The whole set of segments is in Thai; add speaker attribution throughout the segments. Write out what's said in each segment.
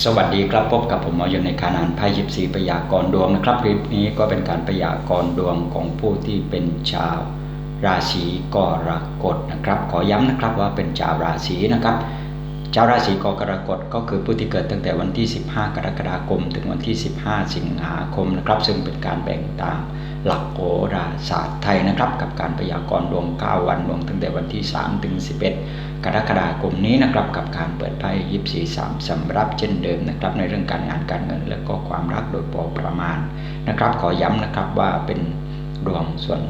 Speaker 1: สวัสดีครับพบกับผมหมอยนในการอ่านไพ่ยิบสีพยากรดวงนะครับคลิปนี้ก็เป็นการพยากรดวงของผู้ที่เป็นชาว ราศีกรกฎนะครับ ขอย้ำนะครับว่าเป็นชาวราศีนะครับ ชาวราศีกรกฎก็คือผู้ที่เกิดตั้งแต่วันที่ 15 กรกฎาคม ถึงวันที่ 15 สิงหาคมนะครับ ซึ่งเป็นการแบ่งตาม หลักโหราศาสตร์ไทยนะครับ กับการพยากรณ์ดวง 9 วันดวงตั้งแต่วันที่ 3 ถึง 11 กรกฎาคมนี้นะครับ กับการเปิดไพ่ยิบสี่สามสำหรับเช่นเดิมนะครับ ในเรื่องการงานการเงินและก็ความรักโดยพอประมาณนะครับ ขอย้ำนะครับว่าเป็นดวงส่วน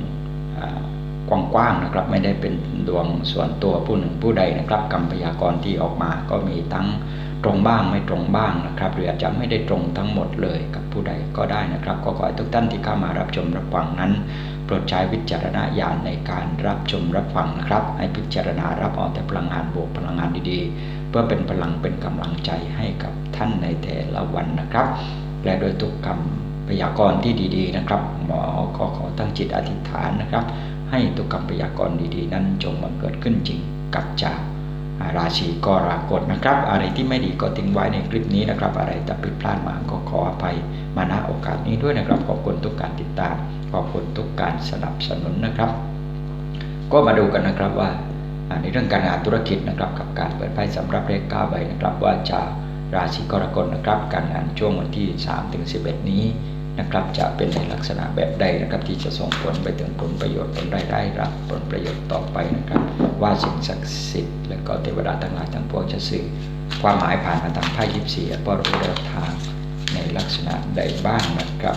Speaker 1: กว้างๆนะครับ ไม่ได้เป็นดวงส่วนตัวผู้หนึ่งผู้ใดนะครับกรรมพยากรณ์ที่ออกมาก็มีทั้ง ตรงบ้างไม่ตรงบ้างนะครับ หรืออาจจะไม่ได้ตรงทั้งหมดเลยกับผู้ใดก็ได้นะครับ ก็ขอให้ทุกท่านที่เข้ามารับชมรับฟังนั้นโปรดใช้วิจารณญาณในการรับชมรับฟังนะครับ ให้พิจารณารับเอาแต่พลังงานบวกพลังงานดีๆ เพื่อเป็นพลังเป็นกำลังใจให้กับท่านในแต่ละวันนะครับ และโดยทุกคำพยากรณ์ที่ดีๆนะครับ หมอขอขอตั้งจิตอธิษฐานนะครับ ให้ทุกคำพยากรณ์ดีๆ นั้นจงบังเกิดขึ้นจริงกับจ้า ราศีกรกฎนะครับ อะไรที่ไม่ดีก็ทิ้งไว้ในคลิปนี้นะครับ อะไรจะผิดพลาดมาก็ขออภัยมาณโอกาสนี้ด้วยนะครับ ขอบคุณทุกการติดตาม ขอบคุณทุกการสนับสนุนนะครับ ก็มาดูกันนะครับว่าในเรื่องการงานธุรกิจนะครับ กับการเปิดไพ่สำหรับเลข9ใบนะครับ ว่าจะราศีกรกฎนะครับ การงานช่วงวันที่3ถึง11 นี้ นะครับจะเป็นในลักษณะแบบใดนะครับที่จะส่งผลไปถึงผลประโยชน์ผลรายได้รับผลประโยชน์ต่อไปนะครับ ว่าสิ่งศักดิ์สิทธิ์และก็เทวดาทั้งหลายทั้งปวงจะสื่อความหมายผ่านมาทางไพ่ยิปซีและรู้แนทางในลักษณะใดบ้างนะครับ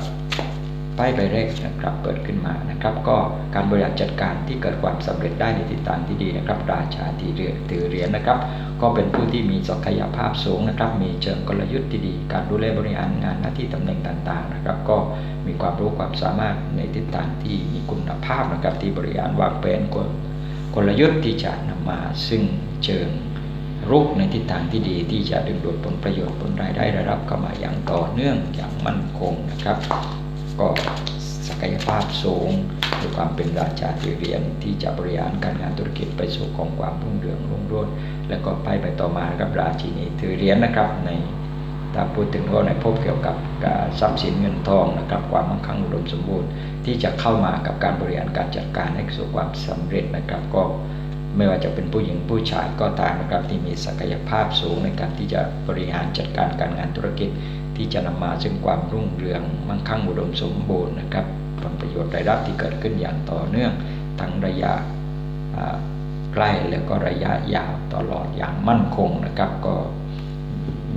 Speaker 1: ไพ่ใบแรกนะครับเปิดขึ้นมานะครับ ก็การบริหารจัดการที่เกิดความสำเร็จได้ในทิศทางที่ดีนะครับ ราชาที่เรือถือเหรียญนะครับ ก็เป็นผู้ที่มีศักยภาพสูงนะครับ มีเชิงกลยุทธ์ที่ดี การดูแลบริหารงานหน้าที่ตำแหน่งต่างๆนะครับ ก็มีความรู้ความสามารถในทิศทางที่มีคุณภาพนะครับ ที่บริหารวางแผนกลกลยุทธ์ที่จะนำมาซึ่งเชิงรุกในทิศทางที่ดีที่จะดึงดูดผลประโยชน์ผลรายได้ได้รับเข้ามาอย่างต่อเนื่องอย่างมั่นคงนะครับ ก็ศักยภาพสูงด้วยความเป็นราชาที่เรียนที่จะบริหารการงานธุรกิจไปสู่ของความรุ่งเรืองรุ่งโรจน์แล้วก็ไปไปต่อมาครับราชินีถือเหรียญนะครับในถ้าพูดถึงก็ในพบเกี่ยวกับทรัพย์สินเงินทองนะครับความมั่งคั่งอุดมสมบูรณ์ ที่จะเข้ามากับการบริหารการจัดการให้สู่ความสำเร็จนะครับก็ไม่ว่าจะเป็นผู้หญิงผู้ชายก็ตามนะครับที่มีศักยภาพสูงในการที่จะบริหารจัดการการงานธุรกิจ ที่จะนำมาซึ่งความรุ่งเรืองมั่งคั่งอุดมสมบูรณ์นะครับผลประโยชน์รายรับที่เกิดขึ้นอย่างต่อเนื่องทั้งระยะใกล้แล้วก็ระยะยาวตลอดอย่างมั่นคงนะครับ ก็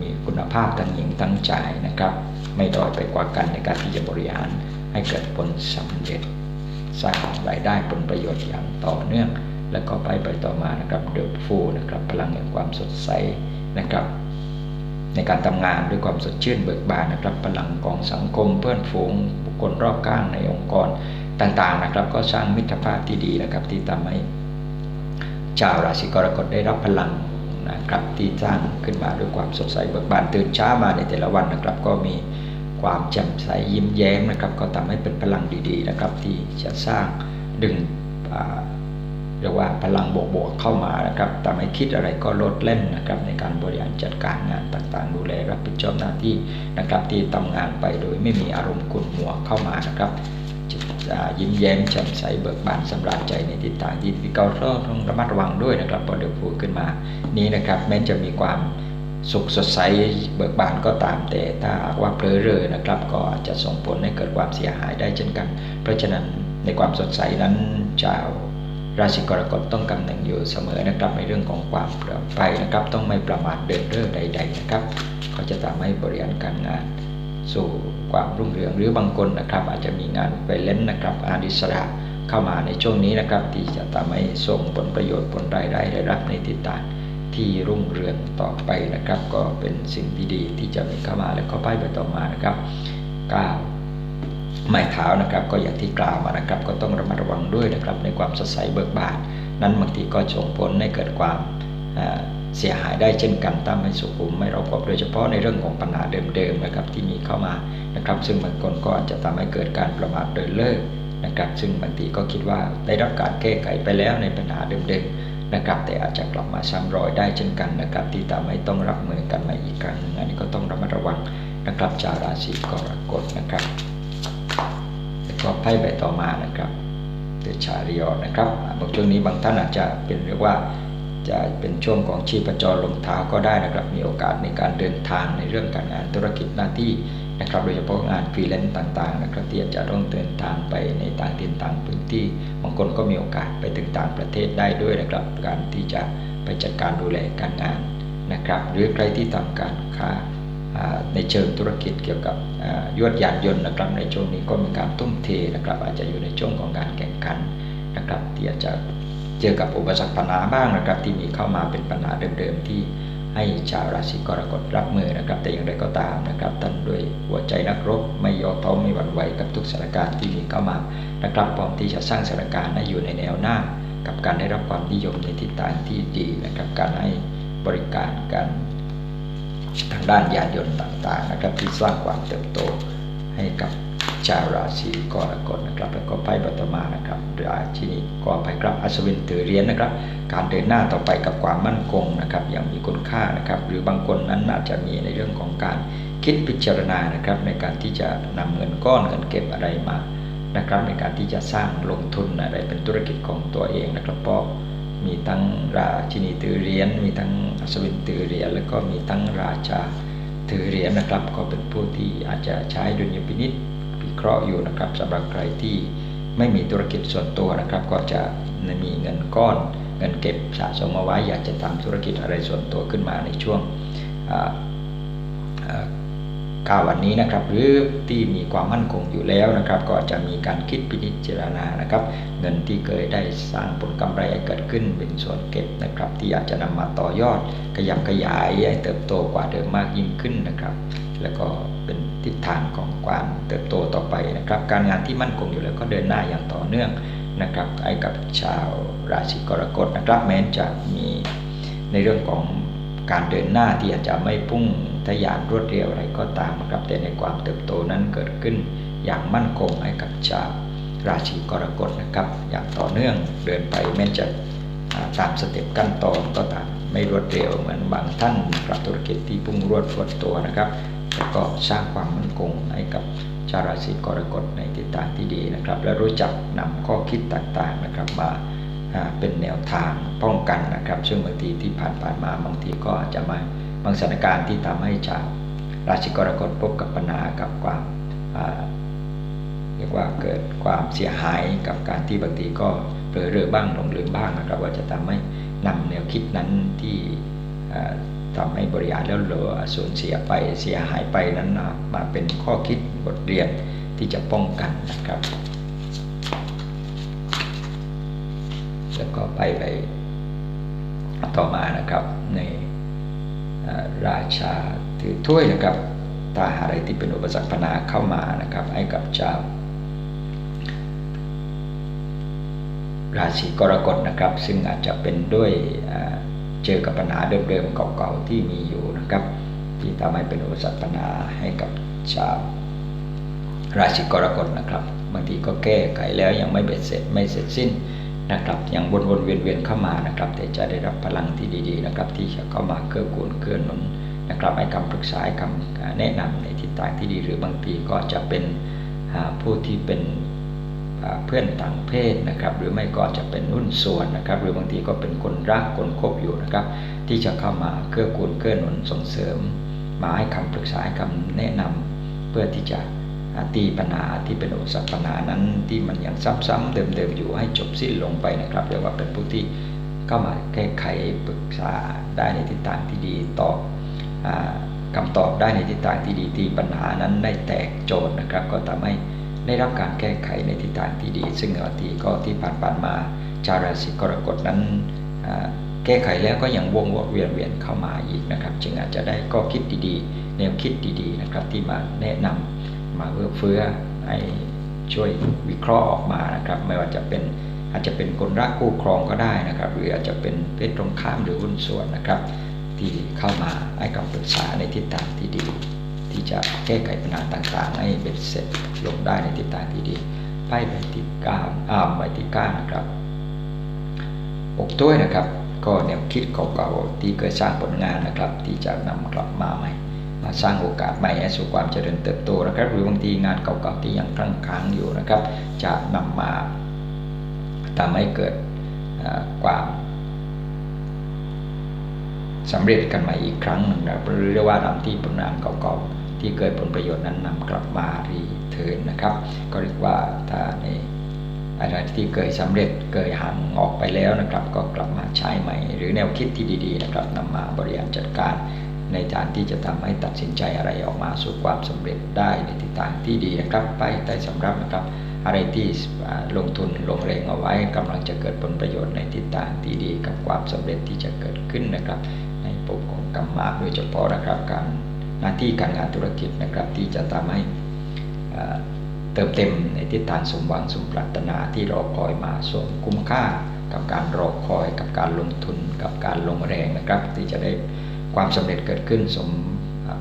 Speaker 1: มีคุณภาพทั้งหญิงทั้งชายนะครับ ไม่ด้อยไปกว่ากันในการที่จะบริหารให้เกิดผลสำเร็จสร้างรายได้ผลประโยชน์อย่างต่อเนื่อง แล้วก็ไปไปต่อมานะครับเดือดฟูนะครับพลังแห่งความสดใสนะครับ ในการทำงานด้วยความสดชื่นเบิกบานนะครับพลังของสังคมเพื่อนฝูงบุคคลรอบข้างในองค์กรต่างๆนะครับ ก็สร้างมิตรภาพที่ดีนะครับที่ทำให้ชาวราศีกรกฎได้รับพลังนะครับที่สร้างขึ้นมาด้วยความสดใสเบิกบานตื่นเช้ามาในแต่ละวันนะครับ ก็มีความแจ่มใสยิ้มแย้มนะครับ ก็ทำให้เป็นพลังดีๆนะครับ ที่จะสร้างดึง เรียกว่าพลังบวกๆเข้ามานะครับทำให้คิดอะไรก็ลดเล่นนะครับในการบริหารจัดการงานต่างๆ ดูแลรับผิดชอบหน้าที่นะครับที่ทำงานไปโดยไม่มีอารมณ์ขุ่นมัวเข้ามานะครับยิ้มแย้มแจ่มใสเบิกบานสำราญใจในทิศทางที่ที่เราต้องระมัดระวังด้วยนะครับพอเดือดฟูขึ้นมานี้นะครับแม้จะมีความสุขสดใสเบิกบานก็ตามแต่ถ้าว่าเพลอเรอนะครับ ก็อาจจะส่งผลให้เกิดความเสียหายได้เช่นกัน เพราะฉะนั้นในความสดใสนั้นชาว ราศีกรกฎต้องกำหนึ่งอยู่เสมอนะครับในเรื่องของความปลอดภัยนะครับ ต้องไม่ประมาทเดินเรื่องใด ๆนะครับก็จะทำให้บริหารการงานสู่ความรุ่งเรืองหรือบางคนนะครับ อาจจะมีงานไปเล่นนะครับอาดิสระเข้ามาในช่วงนี้นะครับ ที่จะทำให้ส่งผลประโยชน์ผลรายได้ได้รับในทิศทางที่รุ่งเรืองต่อไปนะครับ ก็เป็นสิ่งที่ดีที่จะมีเข้ามาแล้วก็ไปไปต่อมานะครับก้าว ไม้เท้านะครับ ก็อย่างที่กล่าวมานะครับ ก็ต้องระมัดระวังด้วยนะครับ ในความสดใสเบิกบานนั้นบางทีก็ส่งผลให้เกิดความเสียหายได้เช่นกันตามไม่สุขุมไม่รอบคอบโดยเฉพาะในเรื่องของปัญหาเดิมๆนะครับที่มีเข้ามานะครับ ซึ่งบางคนก็อาจจะทำให้เกิดการประมาทโดยเลิกนะครับ ซึ่งบางทีก็คิดว่าได้รับการแก้ไขไปแล้วในปัญหาเดิมๆนะครับแต่อาจจะกลับมาซ้ำรอยได้เช่นกันนะครับ ที่ทำให้ต้องรับมือกันมาอีกครั้งอันนี้ก็ต้องนะครับชาวราศีกรกฎนะครับ แล้วก็ไพ่ใบต่อมานะครับเดชาริออนะครับบางช่วงนี้บางท่านอาจจะเป็นเรียกว่าจะเป็นช่วงของชีพจรลงเท้าก็ได้นะครับ มีโอกาสในการเดินทางในเรื่องการงานธุรกิจหน้าที่นะครับ โดยเฉพาะงานฟรีแลนซ์ต่างๆนะครับที่อาจจะต้องเดินทางไปในต่างถิ่นต่างพื้นที่บางคนก็มีโอกาสไปถึงต่างประเทศได้ด้วยนะครับ การที่จะไปจัดการดูแลการงานนะครับ หรือใครที่ทำการค้า ในเชิงธุรกิจเกี่ยวกับยวดยานยนต์นะครับ ในช่วงนี้ก็มีการทุ่มเทนะครับ อาจจะอยู่ในช่วงของการแข่งขันนะครับที่อาจจะเจอกับอุปสรรคปัญหาบ้างนะครับ ที่มีเข้ามาเป็นปัญหาเดิมๆที่ให้ชาวราศีกรกฎรับมือนะครับ แต่อย่างไรก็ตามนะครับท่านด้วยหัวใจนักรบไม่ย่อท้อไม่หวั่นไหวกับทุกสถานการณ์ที่มีเข้ามานะครับพร้อมที่จะสร้างสถานการณ์ให้อยู่ในแนวหน้า กับการได้รับความนิยมในทิศทางที่ดีนะครับ การให้บริการการ ทางด้านยานยนต์ต่างๆนะครับที่สร้างความเติบโตให้กับชาวราศีกรกฎนะครับแล้วก็ไพ่บัตมานะครับราชินีก็ไปครับอัศวินถือเรียญนะครับ การเดินหน้าต่อไปกับความมั่นคงนะครับอย่างมีคุณค่านะครับ หรือบางคนนั้นอาจจะมีในเรื่องของการคิดพิจารณานะครับในการที่จะนำเงินก้อนเงินเก็บอะไรมานะครับในการที่จะสร้างลงทุนอะไรเป็นธุรกิจของตัวเองนะครับเพราะ มีทั้งราชินีถือเหรียญมีทั้งอัศวินถือเหรียญแล้วก็มีทั้งราชาถือเหรียญนะครับ ก็เป็นผู้ที่อาจจะใช้ดุลยพินิษวิเคราะห์อยู่นะครับสำหรับใครที่ไม่มีธุรกิจส่วนตัวนะครับ ก็จะมีเงินก้อน เงินเก็บสะสมเอาไว้อยากจะทำธุรกิจอะไรส่วนตัวขึ้นมาในช่วง ก้าวันนี้นะครับ หรือที่มีความมั่นคงอยู่แล้วนะครับ ก็จะมีการคิดพิจารณานะครับ เงินที่เคยได้สร้างผลกำไรเกิดขึ้นเป็นส่วนเก็บนะครับ ที่อาจจะนำมาต่อยอด ขยับขยายให้เติบโตกว่าเดิมมากยิ่งขึ้นนะครับ แล้วก็เป็นทิศทางของความเติบโตต่อไปนะครับ การงานที่มั่นคงอยู่แล้วก็เดินหน้าอย่างต่อเนื่องนะครับไอ้กับชาวราศีกรกฎนะครับ แม้จะมีในเรื่องของการเดินหน้าที่อาจจะไม่พุ่ง ทะยานรวดเร็วอะไรก็ตามนะครับแต่ในความเติบโตนั้นเกิดขึ้น อย่างมั่นคงให้กับชาวราศีกรกฎนะครับ อย่างต่อเนื่องเดินไปแม้จะตามสเต็ปขั้นตอนก็ตามไม่รวดเร็วเหมือนบางท่านกับธุรกิจที่พุ่งรวดรวดตัวนะครับแต่ก็สร้างความมั่นคงให้กับชาวราศีกรกฎในทิศทางที่ดีนะครับ และรู้จักนำข้อคิดต่างๆนะครับมาเป็นแนวทางป้องกันนะครับ ซึ่งบางทีที่ผ่านๆมาบางทีก็อาจจะมา บางสถานการณ์ที่ทำให้ชาวราศีกรกฎพบกับปัญหากับความเรียกว่าเกิดความเสียหายกับการที่บางทีก็เผลอเรือบ้างหลงลืมบ้างนะครับว่าจะทำให้นำแนวคิดนั้นที่ทำให้บริหารแล้วเหลือสูญเสียไปเสียหายไปนั้นมาเป็นข้อคิดบทเรียนที่จะป้องกันนะครับ แล้วก็ไปไปต่อมานะครับใน ราชาถือถ้วยนะครับถ้าอะไรที่เป็นอุปสรรคปัญหาเข้ามานะครับให้กับเจ้าราศีกรกฎนะครับ ซึ่งอาจจะเป็นด้วยเจอกับปัญหาเดิมๆเก่าๆที่มีอยู่นะครับ ที่ทำให้เป็นอุปสรรคปัญหาให้กับชาวราศีกรกฎนะครับบางทีก็แก้ไขแล้วยังไม่เบ็ดเสร็จไม่เสร็จสิ้น นะครับยังวนๆเวียนๆเข้ามานะครับ แต่จะได้รับพลังที่ดีๆนะครับ ที่จะเข้ามาเกื้อกูลเกื้อหนุนนะครับให้คำปรึกษาให้คำแนะนำในทิศทางที่ดี หรือบางทีก็จะเป็นผู้ที่เป็นเพื่อนต่างเพศนะครับ หรือไม่ก็จะเป็นนุ่นส่วนนะครับ หรือบางทีก็เป็นคนรักคนคบอยู่นะครับ ที่จะเข้ามาเกื้อกูลเกื้อหนุนส่งเสริม มาให้คำปรึกษาให้คำแนะนำเพื่อที่จะ ตีปัญหาที่เป็นอุปสรรคปัญหานั้นที่มันยังซ้ำๆเดิมๆอยู่ให้จบสิ้นลงไปนะครับเรียกว่าเป็นผู้ที่เข้ามาแก้ไขปรึกษาได้ในทิศทางที่ดีตอบคำตอบได้ในทิศทางที่ดีที่ปัญหานั้นได้แตกโจทย์นะครับ ก็ทำให้ได้รับการแก้ไขในทิศทางที่ดี ซึ่งบางทีก็ที่ผ่านๆมาชาวราศีกรกฎนั้นแก้ไขแล้วก็ยังวงวนเวียนเวียนเข้ามาอีกนะครับ จึงอาจจะได้ก็คิดดีๆ แนวคิดดีๆนะครับที่มาแนะนำ มาเพื่อเฟื้อให้ช่วยวิเคราะห์ออกมานะครับ ไม่ว่าจะเป็นอาจจะเป็นคนรักคู่ครองก็ได้นะครับ หรืออาจจะเป็นเพศตรงข้ามหรือหุ้นส่วนนะครับ ที่เข้ามาให้คำปรึกษาในทิศทางที่ดี ที่จะแก้ไขปัญหาต่างๆ ให้เป็นเสร็จลงได้ในทิศทางที่ดีไพ่ใบที่ก้าอ้ามใบที่ก้านะครับอกถ้วยนะครับ ก็แนวคิดเก่าๆที่เคยสร้างผลงานนะครับ ที่จะนำกลับมาใหม่ มาสร้างโอกาสใหม่สู่ความเจริญเติบโตนะครับ หรือบางทีงานเก่าๆที่ยังค้างค้างอยู่นะครับ จะนำมาทำให้เกิดความสำเร็จกันมาอีกครั้งหนึ่งนะหรือเรียกว่านำที่ผลงานเก่าๆที่เกิดผลประโยชน์นั้นนำกลับมารีเทิร์นนะครับ ก็เรียกว่าถ้าในอะไรที่เคยสำเร็จเคยห่างออกไปแล้วนะครับ ก็กลับมาใช้ใหม่ หรือแนวคิดที่ดีๆนะครับนำมาบริหารจัดการ ในการที่จะทำให้ตัดสินใจอะไรออกมาสู่ความสำเร็จได้ในทิศทางที่ดีนะครับ ไปได้สำหรับนะครับ อะไรที่ลงทุนลงแรงเอาไว้กำลังจะเกิดผลประโยชน์ในทิศทางที่ดีกับความสำเร็จที่จะเกิดขึ้นนะครับ ในปุ่มของกรรมะโดยเฉพาะนะครับการหน้าที่การงานธุรกิจนะครับที่จะทำให้เติมเต็มในทิศทางสมหวังสมปรารถนาที่รอคอยมาส่งคุ้มค่ากับการรอคอยกับการลงทุนกับการลงแรงนะครับ ที่จะได้ ความสำเร็จเกิดขึ้นสม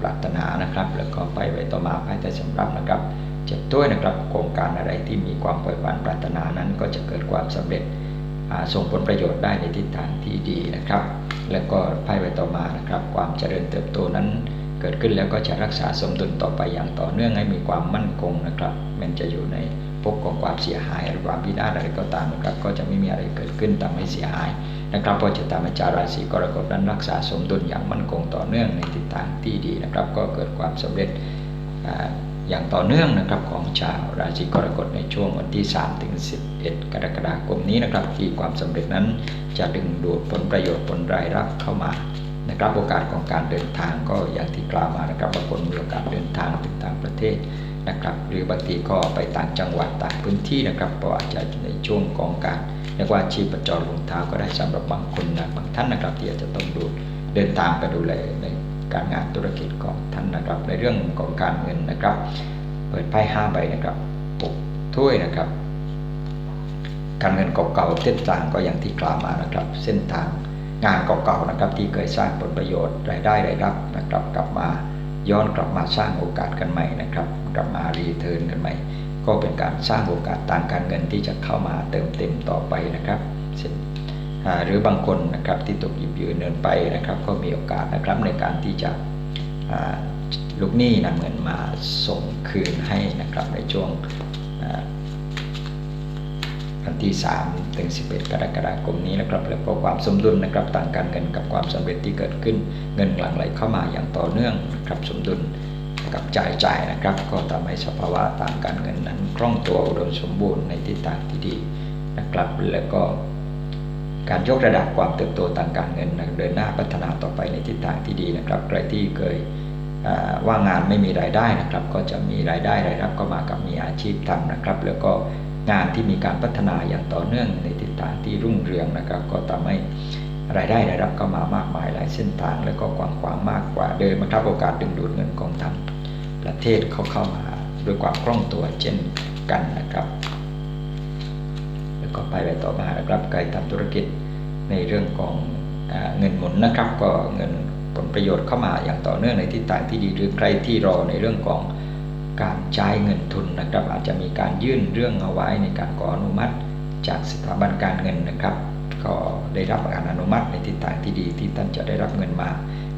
Speaker 1: ปรารถนานะครับ แล้วก็ไปไว้ต่อมาภายใต้สำรับนะครับเจ็บด้วยนะครับโครงการอะไรที่มีความใฝ่ฝันปรารถนานั้นก็จะเกิดความสำเร็จส่งผลประโยชน์ได้ในทิศทางที่ดีนะครับ แล้วก็ภายไว้ต่อมานะครับ ความเจริญเติบโตนั้นเกิดขึ้นแล้วก็จะรักษาสมดุลต่อไปอย่างต่อเนื่องให้มีความมั่นคงนะครับ มันจะอยู่ในภพของความเสียหายหรือความพินาศอะไรก็ตามนะครับ ก็จะไม่มีอะไรเกิดขึ้นทำให้เสียหาย นะครับเพราะจะทำให้จาราศีกรกฎนั้นรักษาสมดุลอย่างมั่นคงต่อเนื่องในทิศทางที่ดีนะครับ ก็เกิดความสำเร็จอย่างต่อเนื่องนะครับของชาวราศีกรกฎในช่วงวันที่ 3 ถึง 11 กรกฎาคมนี้นะครับ ที่ความสำเร็จนั้นจะดึงดูดผลประโยชน์ผลรายรับเข้ามานะครับโอกาสของการเดินทางก็อย่างที่กล่าวมานะครับบางคนมีโอกาสเดินทางไปต่างประเทศนะครับ หรือบางทีก็ไปต่างจังหวัดต่างพื้นที่นะครับเพราะอาจจะในช่วงของการ เรียกว่าชีพจรลงเท้าก็ได้สำหรับบางคนนะบางท่านนะครับที่อาจจะต้องดูเดินทางไปดูแลในการงานธุรกิจของท่านนะครับ ในเรื่องของการเงินนะครับ เปิดไพ่ห้าใบนะครับปุกถ้วยนะครับ การเงินเก่าๆเส้นทางก็อย่างที่กล่าวมานะครับ เส้นทางงานเก่าๆนะครับ ที่เคยสร้างผลประโยชน์รายได้รายรับนะครับ กลับมาย้อนกลับมาสร้างโอกาสกันใหม่นะครับ กลับมารีเทิร์นกันใหม่ ก็เป็นการสร้างโอกาสทางการเงินที่จะเข้ามาเติมเต็มต่อไปนะครับหรือบางคนนะครับที่ตกหยิบยืนเดินไปนะครับ ก็มีโอกาสนะครับในการที่จะลูกหนี้นำเงินมาส่งคืนให้นะครับในช่วงวันที่3ถึง11 กรกฎาคมนี้นะครับแล้วก็ความสมดุลนะครับต่างการเงินกับความสำเร็จที่เกิดขึ้น เงินหลั่งไหลเข้ามาอย่างต่อเนื่องนะครับสมดุล กับจ่ายจ่ายนะครับ ก็ทำให้สภาวะทางการเงินนั้นคล่องตัวอุดมสมบูรณ์ในทิศทางที่ดีนะครับ แล้วก็การยกระดับความเติบโตทางการเงินเดินหน้าพัฒนาต่อไปในทิศทางที่ดีนะครับ ใครที่เคยว่างงานไม่มีรายได้นะครับ ก็จะมีรายได้รายรับก็มากับมีอาชีพทำนะครับ แล้วก็งานที่มีการพัฒนาอย่างต่อเนื่องในทิศทางที่รุ่งเรืองนะครับ ก็ทำให้รายได้รายรับก็มามากมายหลายเส้นทาง แล้วก็กว้างขวางมากกว่าเดิมนะครับโอกาสดึงดูดเงินของทาง ประเทศเขาเข้ามาด้วยความคล่องตัวเช่นกันนะครับ แล้วก็ไปไปต่อมานะครับใครทำธุรกิจในเรื่องของเงินหมุนนะครับ ก็เงินผลประโยชน์เข้ามาอย่างต่อเนื่องในทิศทางที่ดีหรือใครที่รอในเรื่องของการใช้เงินทุนนะครับ อาจจะมีการยื่นเรื่องเอาไว้ในการขออนุมัติ จากสถาบันการเงินนะครับ ก็ได้รับการอนุมัติในทิศทางที่ดีที่ท่านจะได้รับเงินมา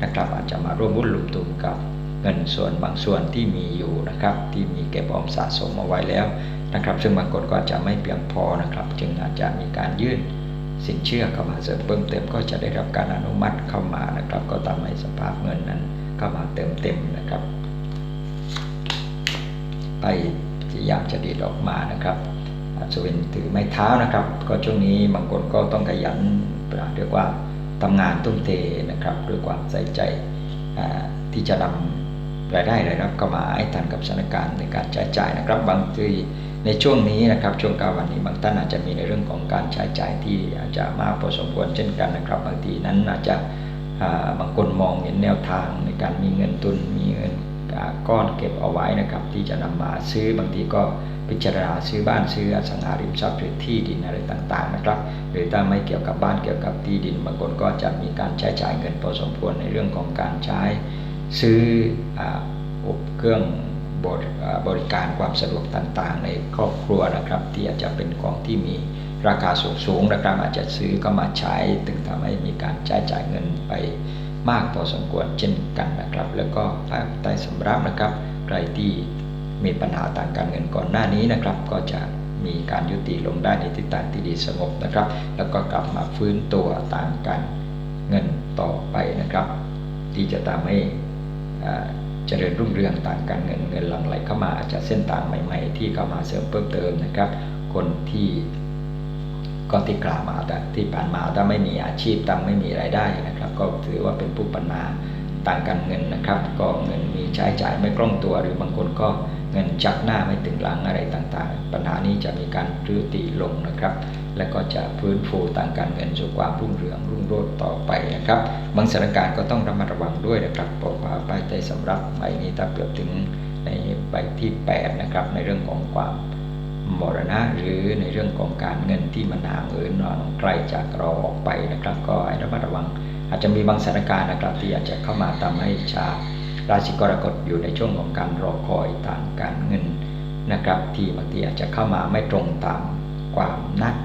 Speaker 1: นะครับ อาจจะมาร่วมบุญลงทุนกับ เงินส่วนบางส่วนที่มีอยู่นะครับ ที่มีเก็บออมสะสมเอาไว้แล้วนะครับ ซึ่งบางคนก็จะไม่เพียงพอนะครับ จึงอาจจะมีการยื่นสินเชื่อเข้ามาเสริมเพิ่มเติมก็จะได้รับการอนุมัติเข้ามานะครับ ก็ทำให้สภาพเงินนั้นเข้ามาเติมเต็มนะครับ ไปพยายามจะดีดออกมานะครับส่วนถือไม้เท้านะครับ ก็ช่วงนี้บางคนก็ต้องขยันเรียกว่าทำงานตุ้มเทนะครับด้วยความใส่ใจที่จะนำ รายได้รายรับเข้ามาให้ทันกับสถานการณ์ในการใช้จ่ายนะครับ บางทีในช่วงนี้นะครับช่วงกลางวันนี้บางท่านอาจจะมีในเรื่องของการใช้จ่ายที่อาจจะมากพอสมควรเช่นกันนะครับ บางทีนั้นอาจจะบางคนมองเห็นแนวทางในการมีเงินทุนมีเงินก้อนเก็บเอาไว้นะครับ ที่จะนำมาซื้อบางทีก็พิจารณาซื้อบ้านซื้ออสังหาริมทรัพย์หรือที่ดินอะไรต่างๆนะครับ หรือถ้าไม่เกี่ยวกับบ้านเกี่ยวกับที่ดิน บางคนก็จะมีการใช้จ่ายเงินพอสมควรในเรื่องของการใช้ ซื้ออบเครื่องบริการความสะดวกต่างๆ ในครอบครัวนะครับ ที่อาจจะเป็นของที่มีราคาสูงๆนะครับอาจจะซื้อก็มาใช้ถึงทำให้มีการใช้จ่ายเงินไปมากพอสมควรเช่นกันนะครับ แล้วก็ภาคใต้สำรับนะครับใครที่มีปัญหาต่างการเงินก่อนหน้านี้นะครับ ก็จะมีการยุติลงได้ในทิศทางที่ดีสงบนะครับ แล้วก็กลับมาฟื้นตัวต่างการเงินต่อไปนะครับ ที่จะทำให้ เจริญรุ่งเรืองต่างการเงินเงินหลั่งไหลเข้ามาอาจจะเส้นทางใหม่ ๆ ที่เข้ามาเสริมเพิ่มเติมนะครับ คนที่ก็ที่กล่าวมาแต่ที่ผ่านมาถ้าไม่มีอาชีพตังไม่มีรายได้นะครับ ก็ถือว่าเป็นผู้ปัญหาต่างการเงินนะครับ ก็เงินมีใช้จ่ายไม่คล่องตัว หรือบางคนก็เงินจักหน้าไม่ถึงหลังอะไรต่างๆ ปัญหานี้จะมีการยุติลงนะครับ และก็จะฟื้นฟูต่างการเงินสู่ความรุ่งเรืองรุ่งโรจน์ต่อไปนะครับบางสถานการณ์ก็ต้องระมัดระวังด้วยนะครับเพราะว่าใบใจสำรับใบนี้ถ้าเปรียบถึงในใบที่8นะครับในเรื่องของความมรณะหรือในเรื่องของการเงินที่มันห่างเหินนอนใกล้จากเราออกไปนะครับ ก็ให้ระมัดระวัง อาจจะมีบางสถานการณ์นะครับที่อาจจะเข้ามาทำให้ชาราศีกรกฎอยู่ในช่วงของการรอคอยทางการเงินนะครับ ที่บางทีอาจจะเข้ามาไม่ตรงตามความนัด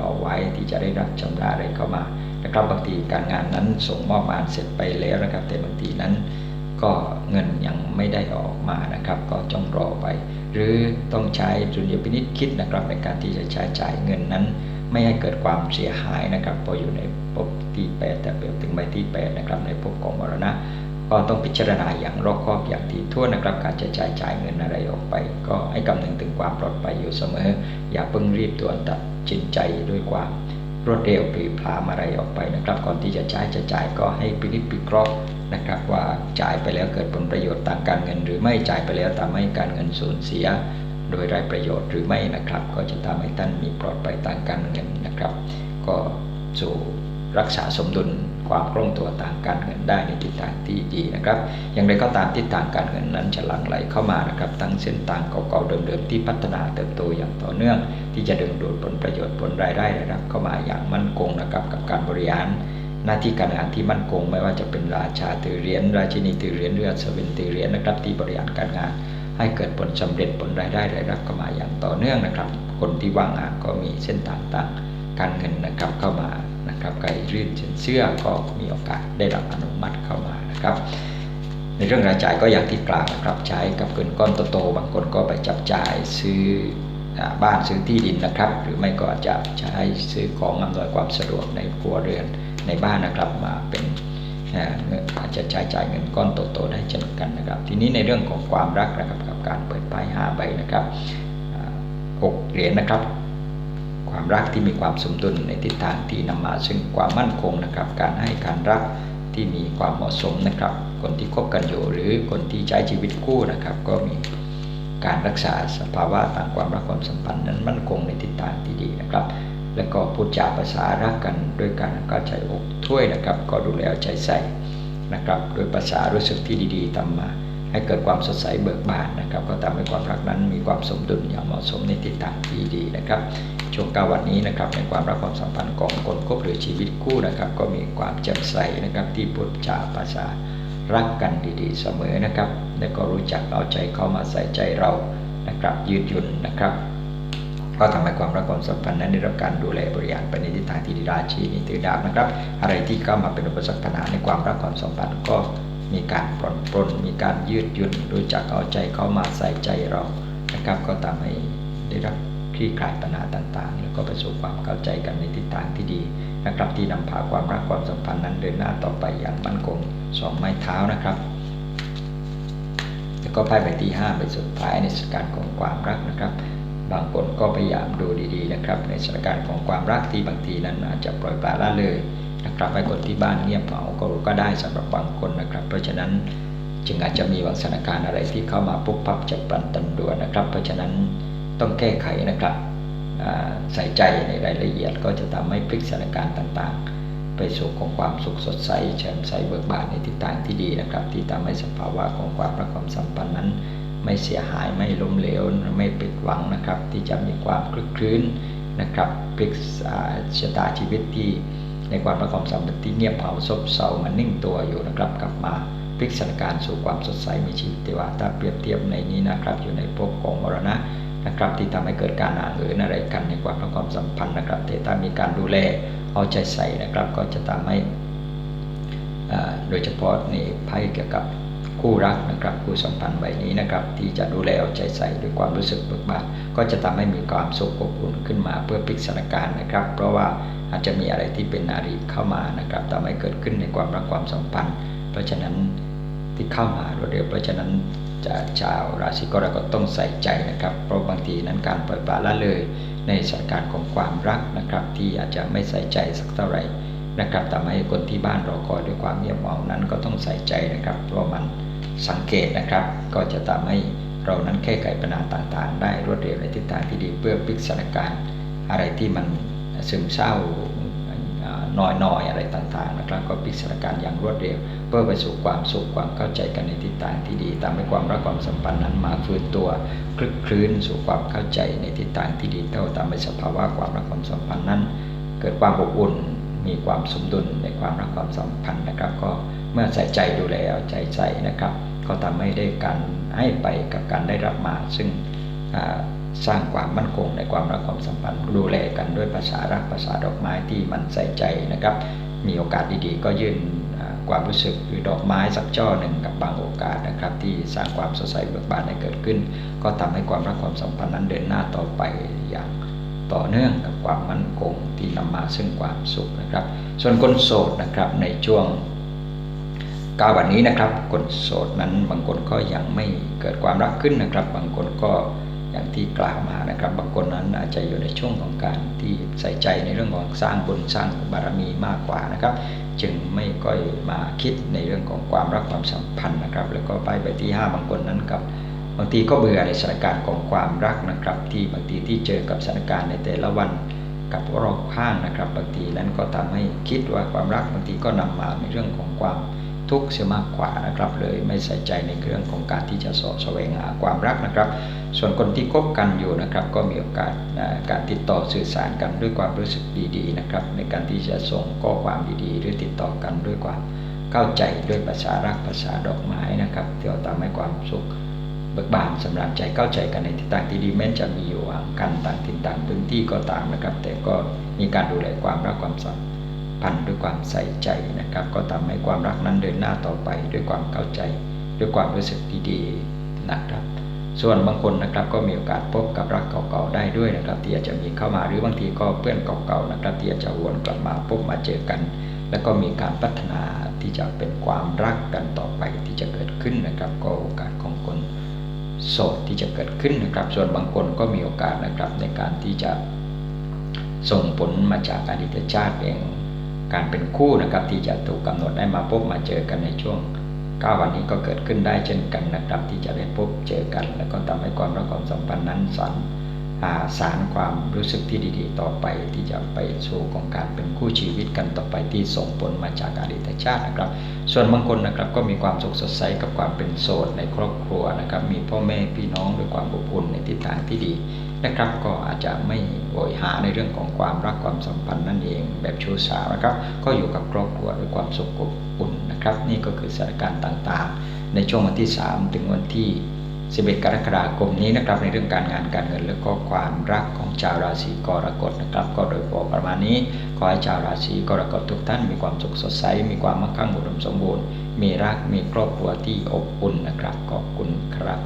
Speaker 1: เอาไว้ที่จะได้รับชำระอะไรเข้ามานะครับบางทีการงานนั้นส่งมอบงานเสร็จไปแล้วนะครับ แต่บางทีนั้นก็เงินยังไม่ได้ออกมานะครับ ก็จงรอไป หรือต้องใช้จุลยพินิษคิดนะครับในการที่จะใช้จ่ายเงินนั้น ไม่ให้เกิดความเสียหายนะครับพออยู่ในภพที่ 8 แต่เปรียบถึงใบที่ 8 นะครับในภพของมรณะ ก็ต้องพิจารณาอย่างรอบคอบอย่างถี่ถ้วนะครับการจะจ่ายจ่ายเงินอะไรออกไป ก็ให้คำนึงถึงความปลอดภัยอยู่เสมอ อย่าเพิ่งรีบตัวตัดสินใจด้วยความรวดเร็วปรีพามอะไรออกไปนะครับ ก่อนที่จะจ่ายจะจ่ายก็ให้พินิจพิเคราะห์นะครับ ว่าจ่ายไปแล้วเกิดผลประโยชน์ทางการเงิน หรือไม่จ่ายไปแล้วทำให้การเงินสูญเสีย โดยไร้ประโยชน์หรือไม่นะครับ ก็จะทำให้ท่านมีปลอดภัยทางการเงินนะครับ ก็สู่รักษาสมดุล ความคล่องตัวทางการเงินได้ในทิศทางที่ดีนะครับ อย่างไรก็ตามทิศทางการเงินนั้นจะหลั่งไหลเข้ามานะครับ ทั้งเส้นทางเก่าๆเดิมๆที่พัฒนาเติบโตอย่างต่อเนื่อง ที่จะดึงดูดผลประโยชน์ผลรายได้นะครับ เข้ามาอย่างมั่นคงนะครับกับการบริหารหน้าที่การงานที่มั่นคง ไม่ว่าจะเป็นราชาถือเหรียญราชินีถือเหรียญเรือสวินถือเหรียญนะครับที่บริหารการงาน ให้เกิดผลสำเร็จผลรายได้รายรับเข้ามาอย่างต่อเนื่องนะครับ คนที่ว่างงานก็มีเส้นทางต่างการเงินนะครับเข้ามา นะครับใครรื่นเนเชื่อก็มีโอกาสได้รับอนุมัติเข้ามานะครับ ในเรื่องรายจ่ายก็อย่างที่กล่าวนะครับใช้กับเงินก้อนโตๆบางคนก็ไปจับจ่ายซื้อบ้านซื้อที่ดินนะครับ หรือไม่ก็จะใช้ซื้อของอำนวยความสะดวกในครัวเรือนในบ้านนะครับมาเป็นอาจจะใช้จ่ายเงินก้อนโตๆได้เช่นกันนะครับ ทีนี้ในเรื่องของความรักนะครับกับการเปิดไพ่ห้าใบนะครับหกเหรียญนะครับ ความรักที่มีความสมดุลในทิศทางที่นำมาซึ่งความมั่นคงนะครับ การให้การรักที่มีความเหมาะสมนะครับ คนที่คบกันอยู่หรือคนที่ใช้ชีวิตคู่นะครับ ก็มีการรักษาสภาวะต่างความรักความสัมพันธ์นั้นมั่นคงในทิศทางที่ดีนะครับ แล้วก็พูดจาภาษารักกันด้วยกันก็ใจอกถ้วยนะครับ ก็ดูแลใจใส่นะครับโดยภาษารู้สึกที่ดีๆทำมาให้เกิดความสดใสเบิกบานนะครับ ก็ทำให้ความรักนั้นมีความสมดุลอย่างเหมาะสมในทิศทางที่ดีนะครับ ช่วงเก้าวันนี้นะครับในความรักความสัมพันธ์ของคนคบหรือชีวิตคู่นะครับ ก็มีความแจ่มใสนะครับที่พูดจาภาษารักกันดีๆเสมอนะครับ และก็รู้จักเอาใจเข้ามาใส่ใจเรานะครับยืดหยุ่นนะครับ ก็ทำให้ความรักความสัมพันธ์นั้นได้รับการดูแลบริหารไปในทิศทางที่ดีราชีนิตือดาบนะครับ อะไรที่เข้ามาเป็นอุปสรรคปัญหาในความรักความสัมพันธ์ก็มีการปลนปลนมีการยืดหยุ่นรู้จักเอาใจเข้ามาใส่ใจเรานะครับ ก็ทำให้ได้รับ ลี่คลายปัญหาต่าง ๆ แล้วก็ประสบความเข้าใจกันในทิศทางที่ดีนะครับ ที่นำพาความรักความสัมพันธ์นั้นเดินหน้าต่อไปอย่างมั่นคงสองไม้เท้านะครับ แล้วก็ไพ่ใบที่5เป็นสุดท้ายในสถานการณ์ของความรักนะครับ บางคนก็พยายามดูดีๆนะครับ ในสถานการณ์ของความรักที่บางทีนั้นอาจจะปล่อยปละละเลยนะครับให้คนที่บ้านเงียบเหงาก็ก็ได้สำหรับบางคนนะครับ เพราะฉะนั้นจึงอาจจะมีบางสถานการณ์อะไรที่เข้ามาปุ๊บปั๊บจะปลันตันด่วนนะครับ เพราะฉะนั้น ต้องแก้ไขนะครับใส่ใจในรายละเอียดก็จะทำให้พลิกสถานการณ์ต่างๆ ไปสู่ของความสุขสดใสแจ่มใสเบิกบานในทิศทางที่ดีนะครับ ที่ทำให้สภาวะของความปรักความสัมพันธ์นั้น ไม่เสียหายไม่ล้มเหลวไม่ปิดหวังนะครับ ที่จะมีความคลึกคลื้นนะครับพลิกชะตาชีวิตที่ในความปรักความสัมพันธ์ที่เงียบเหงาซบเซามันนิ่งตัวอยู่นะครับ กลับมาพลิกสถานการณ์สู่ความสดใสมีชีวิตว่าถ้าเปรียบเทียบในนี้นะครับ อยู่ในภพของมรณะ นะครับที่ทำให้เกิดการอ่านเอ่นอะไรกันในความรักความสัมพันธ์นะครับแต่ถ้ามีการดูแลเอาใจใส่นะครับ ก็จะทำให้อ่าโดยเฉพาะในไพ่เกี่ยวกับคู่รักนะครับคู่สัมพันธ์ใบนี้นะครับที่จะดูแลเอาใจใส่ด้วยความรู้สึกเบิกบานก็จะทำให้มีความสุขอบอุ่นขึ้นมาเพื่อพลิกสถานการณ์นะครับ เพราะว่าอาจจะมีอะไรที่เป็นนารีเข้ามานะครับทำให้เกิดขึ้นในความรักความสัมพันธ์ เพราะฉะนั้นที่เข้ามารวดเร็วเพราะฉะนั้น จะชาวราศีกรกฎต้องใส่ใจนะครับ เพราะบางทีนั้นการปล่อยปละละเลยในสถานการณ์ของความรักนะครับ ที่อาจจะไม่ใส่ใจสักเท่าไหร่นะครับทำให้คนที่บ้านรอคอยด้วยความเงียบเหงานั้นก็ต้องใส่ใจนะครับ เพราะมันสังเกตนะครับ ก็จะทำให้เรานั้นแก้ไขปัญหาต่างๆ ได้รวดเร็วในทิศทางที่ดีเพื่อพลิกสถานการณ์อะไรที่มันซึมเศร้า น้อยๆ อะไรต่างๆนะครับ ก็พลิกสถาการณ์อย่างรวดเร็ว เพื่อไปสู่ความสุขความเข้าใจกันในทิศทางที่ดีทำให้ความรักความสัมพันธ์นั้นมาฟื้นตัวคลึกคลื้นสู่ความเข้าใจในทิศทางที่ดีเท่าทำให้สภาวะความรักความสัมพันธ์นั้น เกิดความอบอุ่นมีความสมดุลในความรักความสัมพันธ์นะครับ ก็เมื่อใส่ใจดูแลเอาใจใส่นะครับ ก็ทำให้ได้การให้ไปกับการได้รับมาซึ่ง สร้างความมั่นคงในความรักความสัมพันธ์ดูแลกันด้วยภาษารักภาษาดอกไม้ที่มันใส่ใจนะครับ มีโอกาสดีๆ ก็ยื่นความรู้สึกหรือดอกไม้สักช่อหนึ่งกับบางโอกาสนะครับ ที่สร้างความสดใสเบิกบานให้เกิดขึ้น ก็ทำให้ความรักความสัมพันธ์นั้นเดินหน้าต่อไปอย่างต่อเนื่องกับความมั่นคงที่นำมาซึ่งความสุขนะครับ ส่วนคนโสดนะครับในช่วงก้าวันนี้นะครับคนโสดนั้นบางคนก็ยังไม่เกิดความรักขึ้นนะครับ บางคนก็ อย่างที่กล่าวมานะครับบางคนนั้นอาจจะอยู่ในช่วงของการที่ใส่ใจในเรื่องของสร้างบุญสร้างบารมีมากกว่านะครับ จึงไม่ค่อยมาคิดในเรื่องของความรักความสัมพันธ์นะครับ แล้วก็ไปไปที่ 5 บางคนนั้นกับบางทีก็เบื่อในสถานการณ์ของความรักนะครับ ที่บางทีที่เจอกับสถานการณ์ในแต่ละวันกับรอบข้างนะครับ บางทีนั้นก็ทำให้คิดว่าความรักบางทีก็นำมาในเรื่องของความ ทุกข์เสียมากกว่านะครับ เลยไม่ใส่ใจในเรื่องของการที่จะสอบแสวงหาความรักนะครับ ส่วนคนที่คบกันอยู่นะครับ ก็มีโอกาสการติดต่อสื่อสารกันด้วยความรู้สึกดีๆนะครับ ในการที่จะส่งข้อความดีๆ หรือติดต่อกันด้วยความเข้าใจด้วยภาษารักภาษาดอกไม้นะครับที่เราทำให้ความสุขเบิกบานสำหรับใจเข้าใจกันในทิศทางที่ดีแม้จะมีอยู่ห่างกันต่างถิ่นต่างพื้นที่ก็ตามนะครับ แต่ก็มีการดูแลความรักความสัมพันธ์ พันด้วยความใส่ใจนะครับ ก็ทำให้ความรักนั้นเดินหน้าต่อไปด้วยความเข้าใจ ด้วยความรู้สึกดีๆนะครับ ส่วนบางคนนะครับก็มีโอกาสพบกับรักเก่าๆได้ด้วยนะครับ ที่อาจจะมีเข้ามาหรือบางทีก็เพื่อนเก่าๆนะครับ ที่อาจจะวนกลับมาพบมาเจอกัน แล้วก็มีการพัฒนาที่จะเป็นความรักกันต่อไปที่จะเกิดขึ้นนะครับ ก็โอกาสของคนโสดที่จะเกิดขึ้นนะครับ ส่วนบางคนก็มีโอกาสนะครับในการที่จะส่งผลมาจากอดีตชาติเอง การเป็นคู่นะครับที่จะถูกกาหนดได้มาพบมาเจอกันในช่วง9วันนี้ก็เกิดขึ้นได้เช่นกันนะครับ ที่จะได้พบเจอกัน แล้วก็ทำให้ความรักความสัมพันธ์นั้นสัน สารความรู้สึกที่ดีๆ ต่อไปที่จะไปสู่ของการเป็นคู่ชีวิตกันต่อไปที่ส่งผลมาจากอดีตชาตินะครับ ส่วนบางคนนะครับก็มีความสุขสดใสกับความเป็นโสดในครอบครัวนะครับ มีพ่อแม่พี่น้องด้วยความอบอุ่นในทิศทางที่ดีนะครับ ก็อาจจะไม่โวยหาในเรื่องของความรักความสัมพันธ์นั่นเองแบบชู้สาวนะครับ ก็อยู่กับครอบครัวด้วยความสุขอบอุ่นนะครับ นี่ก็คือสถานการณ์ต่างๆ ในช่วงวันที่ 3 ถึงวันที่ 11 กรกฎาคมนี้นะครับในเรื่องการงานการเงินและก็ความรักของชาวราศีกรกฎนะครับ ก็โดยพอประมาณนี้ขอให้ชาวราศีกรกฎทุกท่านมีความสุขสดใส มีความมั่งคั่งอุดมสมบูรณ์ มีรักมีครอบครัวที่อบอุ่นนะครับขอบคุณครับ